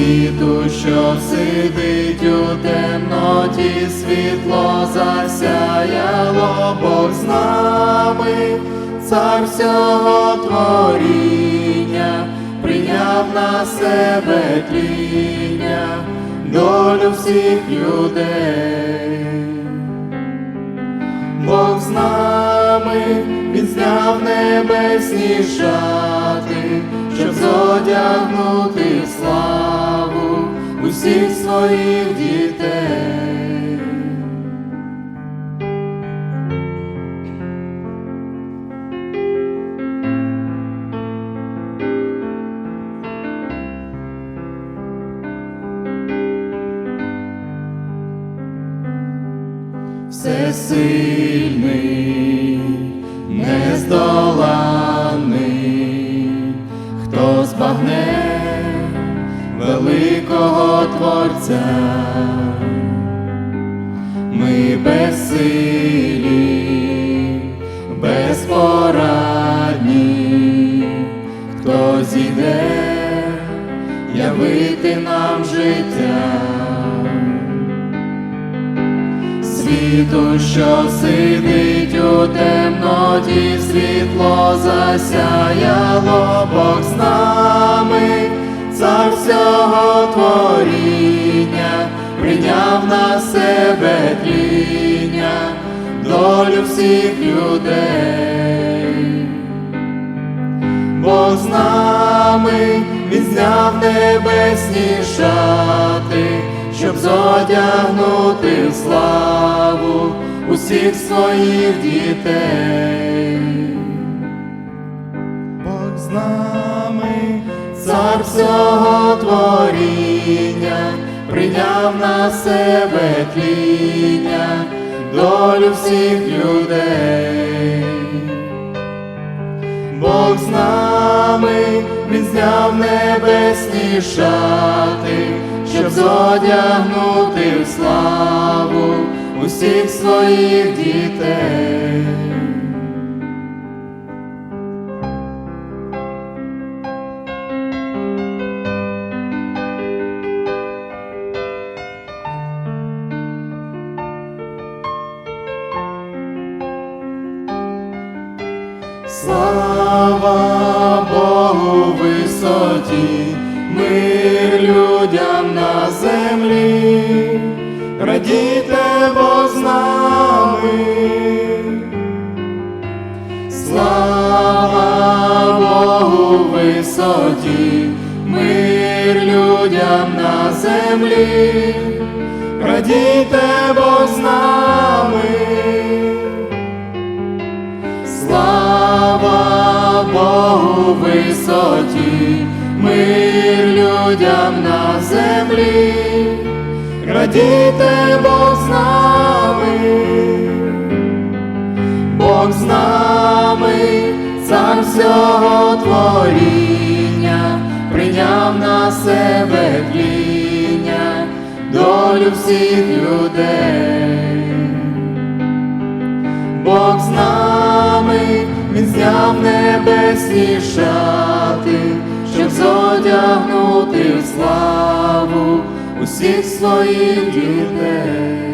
світу, що сидить у темноті, світло засяяло Бог з нами, цар всього творіння, прийняв на себе тління, долю всіх людей. Бог з нами, він зняв небесні шати, щоб зодягнути славу усіх своїх дітей. Всесильний, нездоланий, хто збагне великого Творця, ми безсилі, безпорадні, хто зійде явити нам життя? Світу, що сидить у темноті, світло засяяло Бог з прийняв на себе тління, долю всіх людей. Бог з нами, він зняв небесні шати, щоб зодягнути в славу усіх своїх дітей. Бог з нами, цар всього творіння, прийняв на себе тління, долю всіх людей. Бог з нами, він зняв небесні шати, щоб зодягнути в славу усіх своїх дітей. Слава Богу висоті, мир людям на землі, радійте Бог з нами. Слава Богу висоті, мир людям на землі, радійте Бог з нами. Богу висоті, мир людям на землі, радійте Бог з нами, Бог з нами, цар всього творіння, прийняв на себе тління, долю всіх людей. Бог з нами, небесні шати, щоб зодягнути в славу усіх своїх дітей.